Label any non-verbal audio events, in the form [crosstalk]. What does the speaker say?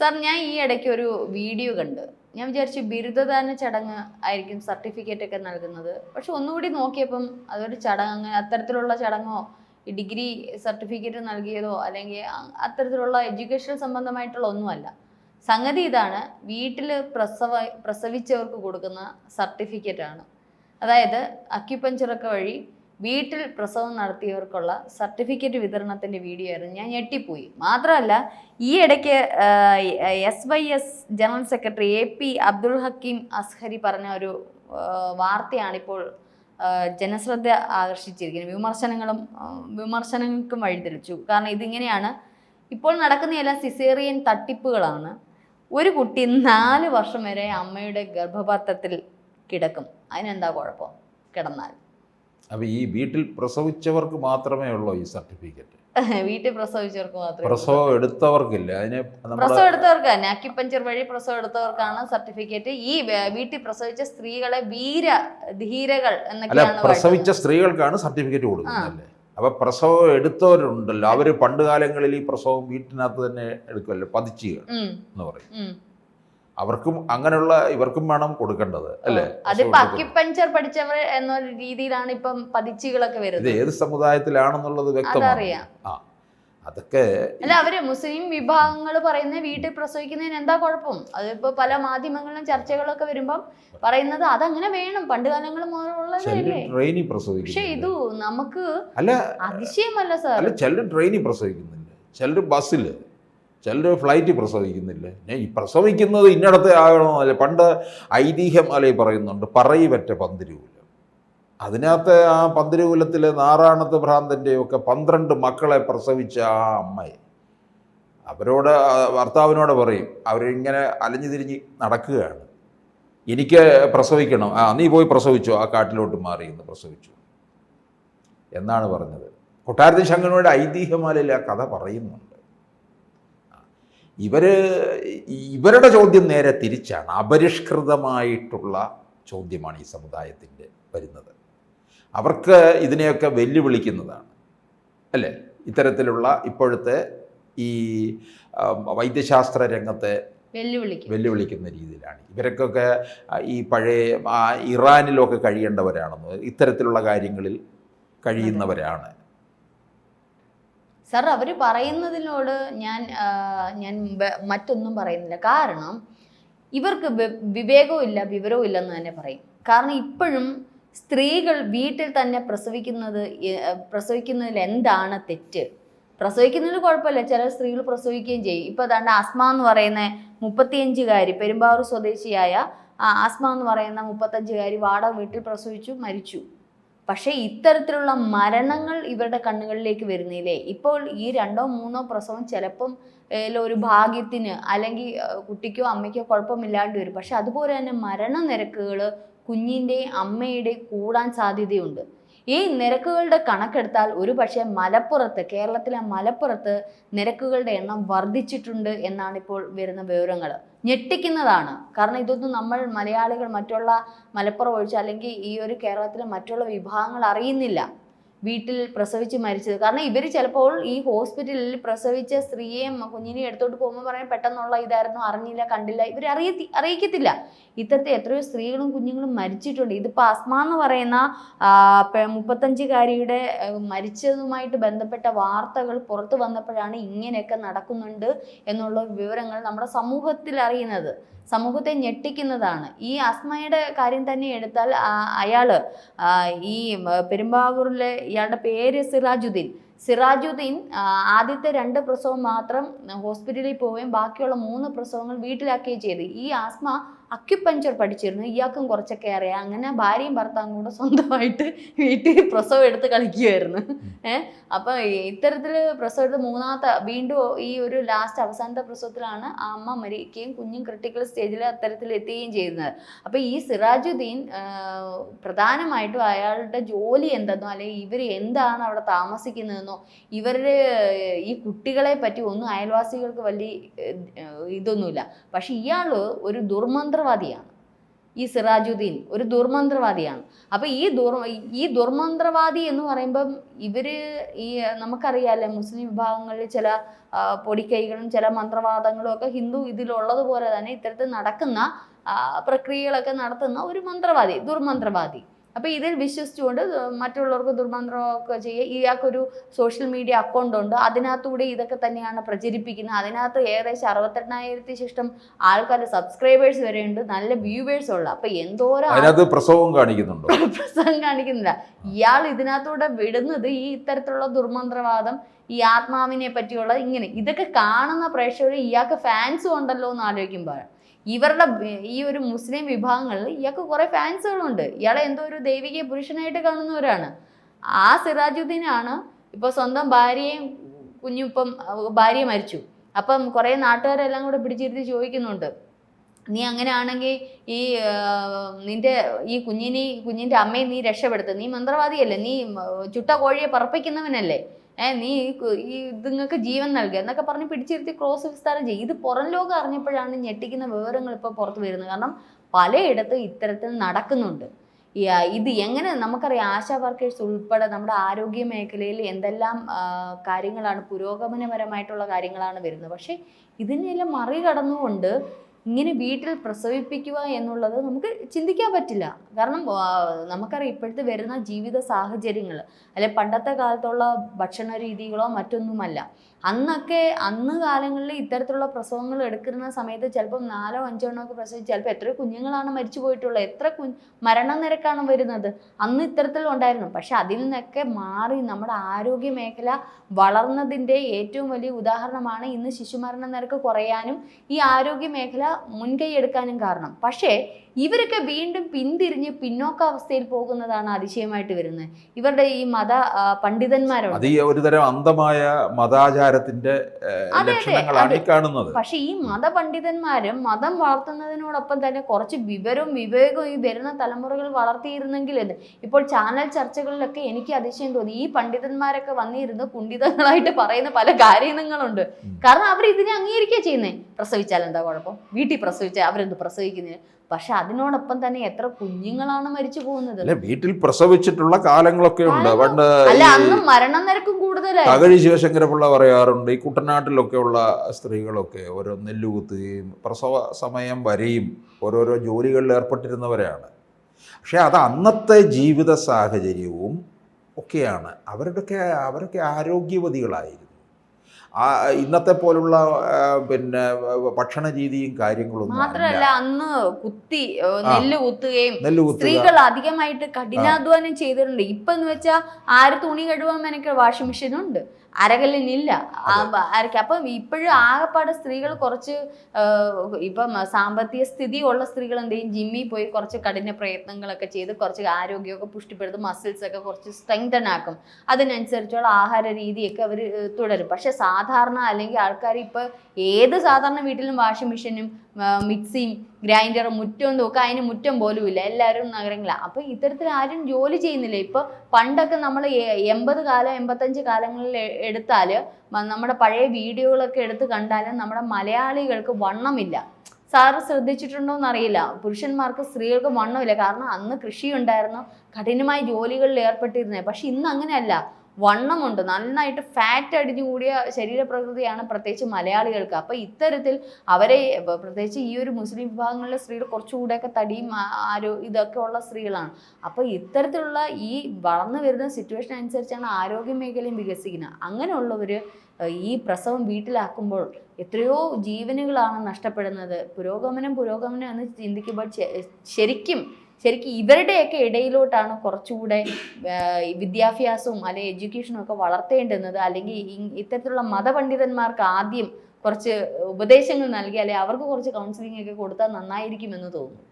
Sir ഞാൻ ഈ ഇടയ്ക്ക് ഒരു വീഡിയോ കണ്ട്. ഞാൻ വിചാരിച്ചു ബിരുദദാന ചടങ്ങ് ആയിരിക്കും സർട്ടിഫിക്കറ്റ് ഒക്കെ നൽകുന്നത്. പക്ഷെ ഒന്നുകൂടി നോക്കിയപ്പം അതൊരു ചടങ്ങ് അത്തരത്തിലുള്ള ചടങ്ങോ ഡിഗ്രി സർട്ടിഫിക്കറ്റ് നൽകിയതോ അല്ലെങ്കിൽ അത്തരത്തിലുള്ള എഡ്യൂക്കേഷൻ സംബന്ധമായിട്ടുള്ള ഒന്നുമല്ല. സംഗതി ഇതാണ് വീട്ടിൽ പ്രസവ പ്രസവിച്ചവർക്ക് കൊടുക്കുന്ന സർട്ടിഫിക്കറ്റാണ്. അതായത് അക്യുപഞ്ചറൊക്കെ വഴി വീട്ടിൽ പ്രസവം നടത്തിയവർക്കുള്ള സർട്ടിഫിക്കറ്റ് വിതരണത്തിന്റെ വീഡിയോ ആയിരുന്നു. ഞാൻ ഞെട്ടിപ്പോയി. മാത്രമല്ല ഈ ഇടയ്ക്ക് S Y S general secretary A P Abdul Hakeem Azhari പറഞ്ഞ ഒരു വാർത്തയാണിപ്പോൾ ജനശ്രദ്ധ ആകർഷിച്ചിരിക്കുന്നത്. വിമർശനങ്ങളും വിമർശനങ്ങൾക്കും വഴിതെളിച്ചു. കാരണം ഇതിങ്ങനെയാണ്. ഇപ്പോൾ നടക്കുന്ന എല്ലാ സിസേറിയൻ തട്ടിപ്പുകളാണ്. ഒരു കുട്ടി നാല് വർഷം വരെ അമ്മയുടെ ഗർഭപാത്രത്തിൽ കിടക്കും. അതിനെന്താ കുഴപ്പം? കിടന്നാൽ. അപ്പോൾ ഈ വീട്ടിൽ പ്രസവിച്ചവർക്ക് മാത്രമേ ഉള്ളൂ ഈ സർട്ടിഫിക്കറ്റ്. [laughs] വീട്ടിൽ പ്രസവിച്ചവർക്ക് മാത്രമേ പ്രസവം എടുത്തവർക്കില്ല. അതിന് പ്രസവം എടുത്തവർക്ക്. നാക്കിപ്പഞ്ചർ വഴി പ്രസവം എടുത്തവർക്കാണ് സർട്ടിഫിക്കറ്റ്. ഈ വീട്ടിൽ പ്രസവിച്ച സ്ത്രീകളെ വീര ധീരകൾ എന്നൊക്കെയാണ് പ്രസവിച്ച സ്ത്രീകൾക്കാണ് സർട്ടിഫിക്കറ്റ് കൊടുക്കുന്നത് അല്ലേ? അപ്പൊ പ്രസവം എടുത്തവരുണ്ടല്ലോ. അവർ പണ്ട് കാലങ്ങളിൽ ഈ പ്രസവം വീട്ടിനകത്ത് തന്നെ എടുക്കുമല്ലോ പതിച്ചുകൾ എന്ന് പറയും. അവർക്കും അങ്ങനെയുള്ള ഇവർക്കും വേണം കൊടുക്കേണ്ടത് അല്ലേ? അതിപ്പോ. അക്യുപഞ്ചർ പഠിച്ചവർ എന്ന രീതിയിലാണ് ഇപ്പം പതിച്ചുകളൊക്കെ വരുന്നത്. ഏത് സമുദായത്തിലാണെന്നുള്ളത് വ്യക്തമാണ്. ആ അതൊക്കെ അല്ല അവർ മുസ്ലിം വിഭാഗങ്ങൾ പറയുന്ന വീട്ടിൽ പ്രസവിക്കുന്നതിന് എന്താ കുഴപ്പം? അതിപ്പോ പല മാധ്യമങ്ങളിലും ചർച്ചകളൊക്കെ വരുമ്പം പറയുന്നത് അതങ്ങനെ വേണം. പണ്ട് കാലങ്ങൾ പക്ഷേ പക്ഷെ ഇത് നമുക്ക് അല്ല അതിശയമല്ല സാർ. ചിലർ ട്രെയിനിൽ പ്രസവിക്കുന്നുണ്ട്. ചിലർ ബസ്സിൽ ചിലർ ഫ്ലൈറ്റ് പ്രസവിക്കുന്നില്ല. ഞാൻ ഈ പ്രസവിക്കുന്നത് ഇന്നടത്തെ ആകണോ? അല്ലെ പണ്ട് ഐതിഹ്യം അല്ലെ പറയുന്നുണ്ട് പറയിപറ്റ പന്തിരൂലം അതിനകത്ത് ആ പന്തിരൂലത്തിലെ നാറാണത്ത് ഭ്രാന്തന്റെയും ഒക്കെ പന്ത്രണ്ട് മക്കളെ പ്രസവിച്ച ആ അമ്മയെ. അവരോട് ഭർത്താവിനോട് പറയും അവരിങ്ങനെ അലഞ്ഞു തിരിഞ്ഞ് നടക്കുകയാണ്. എനിക്ക് പ്രസവിക്കണം. ആ നീ പോയി പ്രസവിച്ചോ? ആ കാട്ടിലോട്ട് മാറി എന്ന് പ്രസവിച്ചു. എന്നാണ് പറഞ്ഞത്. കൊട്ടാരത്തിൽ ശങ്കനോട് ഐതിഹ്യമാലയിൽ ആ കഥ പറയുന്നുണ്ട്. ഇവർ ഇവരുടെ ചോദ്യം നേരെ തിരിച്ചാണ്. അപരിഷ്കൃതമായിട്ടുള്ള ചോദ്യമാണ് ഈ സമുദായത്തിന്റെ വരുന്നത്. അവർക്ക് ഇതിനെയൊക്കെ വെല്ലുവിളിക്കുന്നതാണ്. അല്ലേ? ഇത്തരത്തിലുള്ള ഇപ്പോഴത്തെ ഈ വൈദ്യശാസ്ത്ര രംഗത്തെ വെല്ലുവിളിക്കും. വെല്ലുവിളിക്കുന്ന രീതിയിലാണ്. ഇവരൊക്കെ ഈ പഴയ ഇറാനിലൊക്കെ കഴിയേണ്ടവരാണെന്ന് ഇത്തരത്തിലുള്ള കാര്യങ്ങളിൽ കഴിയുന്നവരാണ്. സാർ അവർ പറയുന്നതിനോട് ഞാൻ ഞാൻ മറ്റൊന്നും പറയുന്നില്ല. കാരണം ഇവർക്ക് വിവേകവും ഇല്ല വിവരവും ഇല്ലെന്ന് തന്നെ പറയും. കാരണം ഇപ്പോഴും സ്ത്രീകൾ വീട്ടിൽ തന്നെ പ്രസവിക്കുന്നത് പ്രസവിക്കുന്നതിൽ എന്താണ് തെറ്റ്? പ്രസവിക്കുന്നതിന് കുഴപ്പമില്ല. ചില സ്ത്രീകൾ പ്രസവിക്കുകയും ചെയ്യും. ഇപ്പോൾ അതാണ്ട് ആസ്മ എന്ന് പറയുന്ന മുപ്പത്തിയഞ്ചുകാരി പെരുമ്പാവൂർ സ്വദേശിയായ ആസ്മ എന്ന് പറയുന്ന മുപ്പത്തഞ്ചുകാരി വാടക വീട്ടിൽ പ്രസവിച്ചു മരിച്ചു. പക്ഷേ ഇത്തരത്തിലുള്ള മരണങ്ങൾ ഇവരുടെ കണ്ണുകളിലേക്ക് വരുന്നില്ലേ? ഇപ്പോൾ ഈ രണ്ടോ മൂന്നോ പ്രസവം ചിലപ്പം ഒരു ഭാഗ്യത്തിന് അല്ലെങ്കിൽ കുട്ടിക്കോ അമ്മയ്ക്കോ കുഴപ്പമില്ലാണ്ട് വരും. പക്ഷെ അതുപോലെ തന്നെ മരണനിരക്കുകൾ കുഞ്ഞിന്റെയും അമ്മയുടെയും കൂടാൻ സാധ്യതയുണ്ട്. ഈ നിരക്കുകളുടെ കണക്കെടുത്താൽ ഒരു പക്ഷേ മലപ്പുറത്ത് കേരളത്തിലെ മലപ്പുറത്ത് നിരക്കുകളുടെ എണ്ണം വർദ്ധിച്ചിട്ടുണ്ട് എന്നാണ് ഇപ്പോൾ വരുന്ന വിവരങ്ങൾ ഞെട്ടിക്കുന്നതാണ്. കാരണം ഇതൊന്നും നമ്മൾ മലയാളികൾ മറ്റുള്ള മലപ്പുറം ഒഴിച്ച് അല്ലെങ്കിൽ ഈ ഒരു കേരളത്തിലെ മറ്റുള്ള വിഭാഗങ്ങൾ അറിയുന്നില്ല. വീട്ടിൽ പ്രസവിച്ച് മരിച്ചത്. കാരണം ഇവർ ചിലപ്പോൾ ഈ ഹോസ്പിറ്റലിൽ പ്രസവിച്ച സ്ത്രീയെയും കുഞ്ഞിനെയും എടുത്തോട്ട് പോകുമ്പോൾ പറയാൻ പെട്ടെന്നുള്ള ഇതായിരുന്നു അറിഞ്ഞില്ല കണ്ടില്ല. ഇവർ അറിയത്തി അറിയിക്കത്തില്ല. ഇത്തരത്തിൽ എത്രയോ സ്ത്രീകളും കുഞ്ഞുങ്ങളും മരിച്ചിട്ടുണ്ട്. ഇതിപ്പോൾ അസ്മ എന്ന് പറയുന്ന മുപ്പത്തഞ്ചുകാരിയുടെ മരിച്ചതുമായിട്ട് ബന്ധപ്പെട്ട വാർത്തകൾ പുറത്തു വന്നപ്പോഴാണ് ഇങ്ങനെയൊക്കെ നടക്കുന്നുണ്ട് എന്നുള്ള വിവരങ്ങൾ നമ്മുടെ സമൂഹത്തിൽ അറിയുന്നത്. സമൂഹത്തെ ഞെട്ടിക്കുന്നതാണ്. ഈ അസ്മയുടെ കാര്യം തന്നെ എടുത്താൽ അയാൾ ഈ പെരുമ്പാവൂരിലെ ഇയാളുടെ പേര് സിറാജുദ്ദീൻ. സിറാജുദ്ദീൻ ആദ്യത്തെ രണ്ട് പ്രസവം മാത്രം ഹോസ്പിറ്റലിൽ പോവുകയും ബാക്കിയുള്ള മൂന്ന് പ്രസവങ്ങൾ വീട്ടിലാക്കുകയും ചെയ്തു. ഈ ആസ്മ അക്യുപഞ്ചർ പഠിച്ചിരുന്നു. ഇയാൾക്കും കുറച്ചൊക്കെ അറിയാം. അങ്ങനെ ഭാര്യയും ഭർത്താവും കൂടെ സ്വന്തമായിട്ട് വീട്ടിൽ പ്രസവം എടുത്ത് കളിക്കുമായിരുന്നു ഏഹ് അപ്പം ഇത്തരത്തിൽ പ്രസവം എടുത്ത് മൂന്നാമത്തെ വീണ്ടും ഈ ഒരു ലാസ്റ്റ് അവസാനത്തെ പ്രസവത്തിലാണ് ആ അമ്മ മരിക്കുകയും കുഞ്ഞും ക്രിട്ടിക്കൽ സ്റ്റേജിൽ അത്തരത്തിൽ എത്തുകയും ചെയ്യുന്നത്. അപ്പം ഈ സിറാജുദ്ദീൻ പ്രധാനമായിട്ടും അയാളുടെ ജോലി എന്തെന്നോ അല്ലെങ്കിൽ ഇവർ എന്താണ് അവിടെ താമസിക്കുന്നതെന്നോ ഇവരുടെ ഈ കുട്ടികളെ പറ്റി ഒന്നും അയൽവാസികൾക്ക് വലിയ ഇതൊന്നുമില്ല. പക്ഷെ ഇയാൾ ഒരു ദുർമന്ത്രവാദിയാണ്. ഈ സിറാജുദ്ദീൻ ഒരു ദുർമന്ത്രവാദിയാണ്. അപ്പോൾ ഈ ദുർ ഈ ദുർമന്ത്രവാദി എന്ന് പറയുമ്പം ഇവർ ഈ നമുക്കറിയാമല്ലേ മുസ്ലിം വിഭാഗങ്ങളിൽ ചില പൊടിക്കൈകളും ചില മന്ത്രവാദങ്ങളും ഒക്കെ ഹിന്ദു ഇതിലുള്ളതുപോലെ തന്നെ ഇത്തരത്തിൽ നടക്കുന്ന പ്രക്രിയകളൊക്കെ നടത്തുന്ന ഒരു മന്ത്രവാദി ദുർമന്ത്രവാദി. അപ്പൊ ഇതിൽ വിശ്വസിച്ചുകൊണ്ട് മറ്റുള്ളവർക്ക് ദുർമന്ത്രമൊക്കെ ചെയ്യുക ഇയാൾക്കൊരു സോഷ്യൽ മീഡിയ അക്കൗണ്ട് ഉണ്ട്. അതിനകത്തൂടെ ഇതൊക്കെ തന്നെയാണ് പ്രചരിപ്പിക്കുന്നത്. അതിനകത്ത് ഏകദേശം അറുപത്തെണ്ണായിരത്തി ശിഷ്ടം ആൾക്കാർ സബ്സ്ക്രൈബേഴ്സ് വരെ ഉണ്ട്. നല്ല വ്യൂവേഴ്സ് ഉള്ള. അപ്പൊ എന്തോരം പ്രസവം കാണിക്കുന്നുണ്ടോ? [laughs] പ്രസവം കാണിക്കുന്നില്ല. ഇയാൾ ഇതിനകത്തൂടെ വിടുന്നത് ഈ ഇത്തരത്തിലുള്ള ദുർമന്ത്രവാദം ഈ ആത്മാവിനെ പറ്റിയുള്ള ഇങ്ങനെ. ഇതൊക്കെ കാണുന്ന പ്രേക്ഷകർ ഇയാൾക്ക് ഫാൻസും ഉണ്ടല്ലോ എന്ന് ആലോചിക്കുമ്പോൾ ഇവരുടെ ഈ ഒരു മുസ്ലിം വിഭാഗങ്ങളിൽ ഇയാൾക്ക് കുറെ ഫാൻസുകളുണ്ട്. ഇയാളെ എന്തോ ഒരു ദൈവിക പുരുഷനായിട്ട് കാണുന്നവരാണ്. ആ സിറാജുദ്ദീനാണ് ഇപ്പൊ സ്വന്തം ഭാര്യയും കുഞ്ഞും ഇപ്പം ഭാര്യ മരിച്ചു. അപ്പം കുറെ നാട്ടുകാരെല്ലാം കൂടെ പിടിച്ചിരുത്തി ചോദിക്കുന്നുണ്ട്. നീ അങ്ങനെയാണെങ്കിൽ ഈ നിന്റെ ഈ കുഞ്ഞിനെ കുഞ്ഞിന്റെ അമ്മയെ നീ രക്ഷപ്പെടുത്ത്. നീ മന്ത്രവാദിയല്ലേ? നീ ചുട്ട കോഴിയെ പറപ്പിക്കുന്നവനല്ലേ? ഏ നീ ഈ ഇതുങ്ങൾക്ക് ജീവൻ നൽകുക എന്നൊക്കെ പറഞ്ഞ് പിടിച്ചിരുത്തി ക്രോസ് വിസ്താരം ചെയ്യും ഇത് പുറം ലോകം അറിഞ്ഞപ്പോഴാണ് ഞെട്ടിക്കുന്ന വിവരങ്ങൾ ഇപ്പോൾ പുറത്ത് വരുന്നത്. കാരണം പലയിടത്തും ഇത്തരത്തിൽ നടക്കുന്നുണ്ട്. ഇത് എങ്ങനെ നമുക്കറിയാം ആശാ വർക്കേഴ്സ് ഉൾപ്പെടെ നമ്മുടെ ആരോഗ്യ മേഖലയിൽ എന്തെല്ലാം കാര്യങ്ങളാണ് പുരോഗമനപരമായിട്ടുള്ള കാര്യങ്ങളാണ് വരുന്നത്. പക്ഷേ ഇതിനെല്ലാം മറികടന്നുകൊണ്ട് ഇങ്ങനെ വീട്ടിൽ പ്രസവിപ്പിക്കുക എന്നുള്ളത് നമുക്ക് ചിന്തിക്കാൻ പറ്റില്ല. കാരണം നമുക്കറിയാം ഇപ്പോഴത്തെ വരുന്ന ജീവിത സാഹചര്യങ്ങൾ അല്ലെ പണ്ടത്തെ കാലത്തുള്ള ഭക്ഷണ രീതികളോ മറ്റൊന്നുമല്ല. അന്നൊക്കെ അന്ന് കാലങ്ങളിൽ ഇത്തരത്തിലുള്ള പ്രസവങ്ങൾ എടുക്കുന്ന സമയത്ത് ചിലപ്പം നാലോ അഞ്ചോ എണ്ണമൊക്കെ പ്രസവിച്ച് ചിലപ്പോൾ എത്ര കുഞ്ഞുങ്ങളാണ് മരിച്ചു പോയിട്ടുള്ളത്. എത്ര കു മരണനിരക്കാണ് വരുന്നത്. അന്ന് ഇത്തരത്തിലുണ്ടായിരുന്നു പക്ഷെ അതിൽ നിന്നൊക്കെ മാറി നമ്മുടെ ആരോഗ്യ മേഖല വളർന്നതിന്റെ ഏറ്റവും വലിയ ഉദാഹരണമാണ് ഇന്ന് ശിശുമരണ നിരക്ക് കുറയാനും ഈ ആരോഗ്യ മേഖല മുൻകൈ എടുക്കാനും കാരണം. പക്ഷേ ഇവരൊക്കെ വീണ്ടും പിന്തിരിഞ്ഞ് പിന്നോക്കാവസ്ഥയിൽ പോകുന്നതാണ് അതിശയമായിട്ട് വരുന്നത്. ഇവരുടെ ഈ മത പണ്ഡിതന്മാരുടെ. അത് ഈ ഒരുതരം അന്ധമായ മതാചാരത്തിന്റെ ലക്ഷണങ്ങളാണ് കാണുന്നത്. പക്ഷെ ഈ മതപണ്ഡിതന്മാരും മതം വളർത്തുന്നതിനോടൊപ്പം തന്നെ കുറച്ച് വിവരവും വിവേകവും ഈ വരുന്ന തലമുറകൾ വളർത്തിയിരുന്നെങ്കിൽ ഇപ്പോൾ ചാനൽ ചർച്ചകളിലൊക്കെ എനിക്ക് അതിശയം തോന്നി. ഈ പണ്ഡിതന്മാരൊക്കെ വന്നിരുന്ന് കുണ്ഡിതങ്ങളായിട്ട് പറയുന്ന പല കാര്യങ്ങളുണ്ട്. കാരണം അവർ ഇതിനെ അംഗീകരിക്കുക ചെയ്യുന്നേ. പ്രസവിച്ചാൽ എന്താ കുഴപ്പം? വീട്ടിൽ പ്രസവിച്ച അവരെന്ത് പ്രസവിക്കുന്നതിന് പക്ഷെ അതിനോടൊപ്പം തന്നെ എത്ര കുഞ്ഞുങ്ങളാണ് മരിച്ചു പോകുന്നത്. വീട്ടിൽ പ്രസവിച്ചിട്ടുള്ള കാലങ്ങളൊക്കെ ഉണ്ട്. പണ്ട് അല്ല നിരക്കും അന്ന് മരണനിരക്കും കൂടുതലായി. തകഴി ശിവശങ്കരപിള്ള പറയാറുണ്ട് ഈ കുട്ടനാട്ടിലൊക്കെ ഉള്ള സ്ത്രീകളൊക്കെ ഓരോ നെല്ലുകുത്തുകയും പ്രസവ സമയം വരെയും ഓരോരോ ജോലികളിൽ ഏർപ്പെട്ടിരുന്നവരാണ്. പക്ഷെ അത് അന്നത്തെ ജീവിത സാഹചര്യവും ഒക്കെയാണ്. അവരുടെയൊക്കെ അവരൊക്കെ ആരോഗ്യവതികളായിരുന്നു. ആ ഇന്നത്തെ പോലുള്ള പിന്നെ ഭക്ഷണ രീതിയും കാര്യങ്ങളും മാത്രമല്ല അന്ന് കുത്തി നെല്ല് കുത്തുകയും സ്ത്രീകൾ അധികമായിട്ട് കഠിനാധ്വാനം ചെയ്തിട്ടുണ്ട്. ഇപ്പൊ എന്ന് വെച്ചാൽ ആര് തുണി കഴുകാൻ എനിക്ക് വാഷിംഗ് മെഷീൻ ഉണ്ട് അരകല്ലിനില്ല അരക്ക. അപ്പം ഇപ്പോഴും ആകെപ്പാടെ സ്ത്രീകൾ കുറച്ച് ഇപ്പം സാമ്പത്തിക സ്ഥിതി ഉള്ള സ്ത്രീകൾ എന്ത് ചെയ്യും? ജിമ്മിൽ പോയി കുറച്ച് കഠിന പ്രയത്നങ്ങളൊക്കെ ചെയ്ത് കുറച്ച് ആരോഗ്യമൊക്കെ പുഷ്ടിപ്പെടുത്തും മസിൽസ് ഒക്കെ കുറച്ച് സ്ട്രെങ്തൺ ആക്കും. അതിനനുസരിച്ചുള്ള ആഹാര രീതിയൊക്കെ അവർ തുടരും. പക്ഷെ സാധാരണ അല്ലെങ്കിൽ ആൾക്കാർ ഇപ്പോൾ ഏത് സാധാരണ വീട്ടിലും വാഷിംഗ് മെഷീനും മിക്സിയും ഗ്രൈൻഡറും മുറ്റവും നോക്കുക അതിന് മുറ്റം പോലും ഇല്ല. എല്ലാവരും നഗരങ്ങളാണ് അപ്പോൾ ഇത്തരത്തിൽ ആരും ജോലി ചെയ്യുന്നില്ല. ഇപ്പോൾ പണ്ടൊക്കെ നമ്മൾ എൺപത് കാലം എൺപത്തഞ്ച് കാലങ്ങളിൽ എടുത്താൽ നമ്മുടെ പഴയ വീഡിയോകളൊക്കെ എടുത്ത് കണ്ടാലും നമ്മുടെ മലയാളികൾക്ക് വണ്ണമില്ല. സാറ് ശ്രദ്ധിച്ചിട്ടുണ്ടോ എന്നറിയില്ല. പുരുഷന്മാർക്ക് സ്ത്രീകൾക്ക് വണ്ണമില്ല. കാരണം അന്ന് കൃഷി ഉണ്ടായിരുന്നു കഠിനമായ ജോലികളിൽ ഏർപ്പെട്ടിരുന്നത് പക്ഷെ ഇന്ന് അങ്ങനെയല്ല. വണ്ണമുണ്ട്. നന്നായിട്ട് ഫാറ്റ് അടിഞ്ഞു കൂടിയ ശരീരപ്രകൃതിയാണ് പ്രത്യേകിച്ച് മലയാളികൾക്ക്. അപ്പോൾ ഇത്തരത്തിൽ അവരെ പ്രത്യേകിച്ച് ഈ ഒരു മുസ്ലിം വിഭാഗങ്ങളിലെ സ്ത്രീകൾ കുറച്ചുകൂടെയൊക്കെ തടിയും ആരോ ഇതൊക്കെ ഉള്ള സ്ത്രീകളാണ്. അപ്പോൾ ഇത്തരത്തിലുള്ള ഈ വളർന്നു വരുന്ന സിറ്റുവേഷൻ അനുസരിച്ചാണ് ആരോഗ്യ മേഖലയും വികസിക്കുന്നത്. അങ്ങനെയുള്ളവർ ഈ പ്രസവം വീട്ടിലാക്കുമ്പോൾ എത്രയോ ജീവനുകളാണ് നഷ്ടപ്പെടുന്നത്. പുരോഗമനം പുരോഗമനം എന്ന് ചിന്തിക്കുമ്പോൾ ശരിക്കും ശരിക്കും ഇവരുടെയൊക്കെ ഇടയിലോട്ടാണ് കുറച്ചുകൂടെ വിദ്യാഭ്യാസവും അല്ലെ എഡ്യൂക്കേഷനും ഒക്കെ വളർത്തേണ്ടുന്നത്. അല്ലെങ്കിൽ ഇത്തരത്തിലുള്ള മതപണ്ഡിതന്മാർക്ക് ആദ്യം കുറച്ച് ഉപദേശങ്ങൾ നൽകി അല്ലെ അവർക്ക് കുറച്ച് കൗൺസിലിംഗ് ഒക്കെ കൊടുത്താൽ നന്നായിരിക്കുമെന്ന് തോന്നുന്നു.